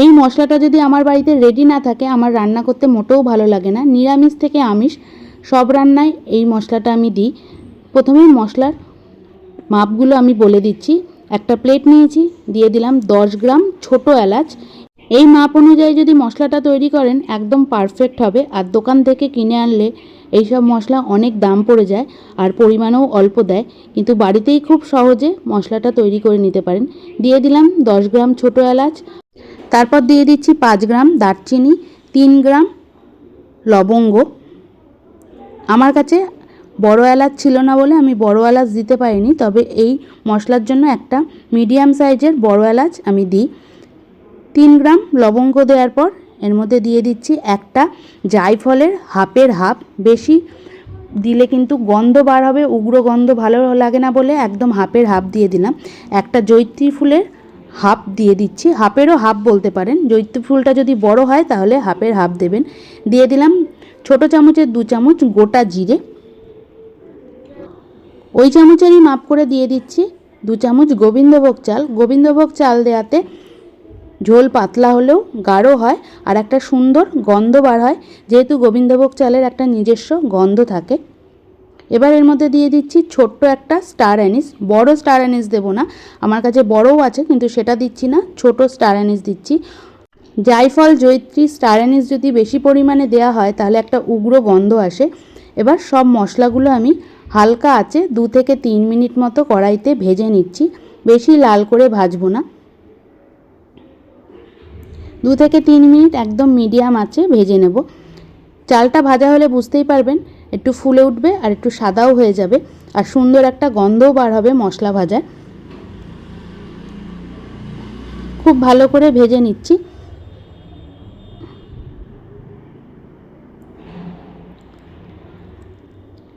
এই মশলাটা যদি আমার বাড়িতে রেডি না থাকে, আমার রান্না করতে মোটেও ভালো লাগে না। নিরামিষ থেকে আমিষ, সব রান্নায় এই মশলাটা আমি দিই। প্রথমেই মশলার মাপগুলো আমি বলে দিচ্ছি। একটা প্লেট নিয়েছি, দিয়ে দিলাম দশ গ্রাম ছোট এলাচ। এই মাপ অনুযায়ী যদি মশলাটা তৈরি করেন, একদম পারফেক্ট হবে। আর দোকান থেকে কিনে আনলে এইসব মশলা অনেক দাম পড়ে যায় আর পরিমাণও অল্প দেয়। কিন্তু বাড়িতেই খুব সহজে মশলাটা তৈরি করে নিতে পারেন। দিয়ে দিলাম দশ গ্রাম ছোট এলাচ। তারপর দিয়ে দিচ্ছি পাঁচ গ্রাম দারচিনি, তিন গ্রাম লবঙ্গ। আমার কাছে বড় এলাচ ছিল না বলে আমি বড় এলাচ দিতে পারিনি, তবে এই মশলার জন্য একটা মিডিয়াম সাইজের বড় এলাচ আমি দিই। তিন গ্রাম লবঙ্গ দেওয়ার পর এর মধ্যে দিয়ে দিচ্ছি একটা জায়ফলের হাফের হাফ। বেশি দিলে কিন্তু গন্ধ বার হবে, উগ্র গন্ধ ভালো লাগে না বলে একদম হাফের হাফ দিয়ে দিলাম। একটা জৈত্রী ফুলের হাফ দিয়ে দিচ্ছি। হাফেরও হাফ বলতে পারেন। জৈত্রী ফুলটা যদি বড় হয়, তাহলে হাফের হাফ দেবেন। দিয়ে দিলাম ছোট চামচের দু চামচ গোটা জিরে। ওই চামচেরই মাপ করে দিয়ে দিচ্ছি। দু চামচ গোবিন্দভোগ চাল। গোবিন্দভোগ চাল দেওয়াতে ঝোল পাতলা হলেও গাঢ় হয় আর একটা সুন্দর গন্ধ বার হয়। যেহেতু গোবিন্দভোগ চালের একটা নিজস্ব গন্ধ থাকে। এবার এর মধ্যে দিয়ে দিচ্ছি ছোট্ট একটা স্টার অ্যানিস। বড় স্টার অ্যানিস দেবো না, আমার কাছে বড়ও আছে, কিন্তু সেটা দিচ্ছি না, ছোট স্টার অ্যানিস দিচ্ছি। জায়ফল জৈত্রী, স্টার অ্যানিস যদি বেশি পরিমাণে দেওয়া হয়, তাহলে একটা উগ্র গন্ধ আসে। এবার সব মশলাগুলো আমি হালকা আছে দু থেকে তিন মিনিট মতো কড়াইতে ভেজে নিচ্ছি, বেশি লাল করে ভাজবো না। দু থেকে তিন মিনিট একদম মিডিয়াম আছে ভেজে নেব। চালটা ভাজা হলে বুঝতেই পারবেন একটু ফুলে উঠবে আর একটু সাদাও হয়ে যাবে আর সুন্দর একটা গন্ধও বার হবে মশলা ভাজার খুব ভালো করে ভেজে নিচ্ছি।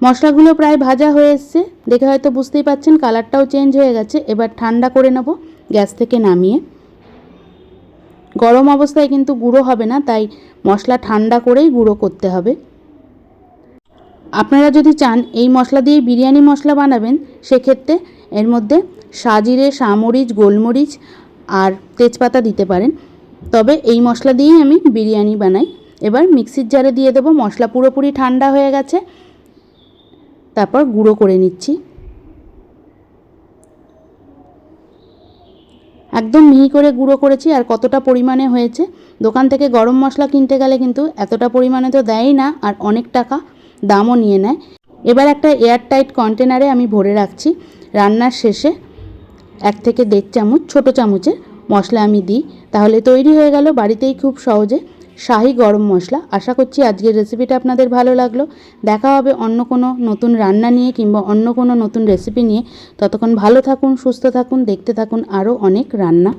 মশলাগুলো প্রায় ভাজা হয়ে এসছে। দেখে হয়তো বুঝতেই পাচ্ছেন কালারটাও চেঞ্জ হয়ে গেছে। এবার ঠান্ডা করে নেব গ্যাস থেকে নামিয়ে। গরম অবস্থায় কিন্তু গুঁড়ো হবে না, তাই মশলা ঠান্ডা করেই গুঁড়ো করতে হবে। আপনারা যদি চান এই মশলা দিয়ে বিরিয়ানি মশলা বানাবেন, সেক্ষেত্রে এর মধ্যে সাজিরে সামরিচ গোলমরিচ আর তেজপাতা দিতে পারেন। তবে এই মশলা দিয়েই আমি বিরিয়ানি বানাই। এবার মিক্সির জারে দিয়ে দেবো মশলা পুরোপুরি ঠান্ডা হয়ে গেছে। তারপর গুঁড়ো করে নিচ্ছি। একদম মিহি করে গুঁড়ো করেছি আর কতটা পরিমাণে হয়েছে। দোকান থেকে গরম মশলা কিনতে গেলে কিন্তু এতটা পরিমাণে তো দেয়ই না আর অনেক টাকা। দামও নিয়ে নেয়। এবার একটা এয়ারটাইট কন্টেনারে আমি ভরে রাখছি। রান্নার শেষে এক থেকে দেড় চামচ, ছোটো চামচের মশলা আমি দিই। তাহলে তৈরি হয়ে গেল বাড়িতেই খুব সহজে শাহি গরম মশলা। আশা করছি আজকের রেসিপিটা আপনাদের ভালো লাগল। দেখা হবে অন্য কোনো নতুন রান্না নিয়ে কিংবা অন্য কোনো নতুন রেসিপি নিয়ে। ততক্ষণ ভালো থাকুন, সুস্থ থাকুন, দেখতে থাকুন আরও অনেক রান্না।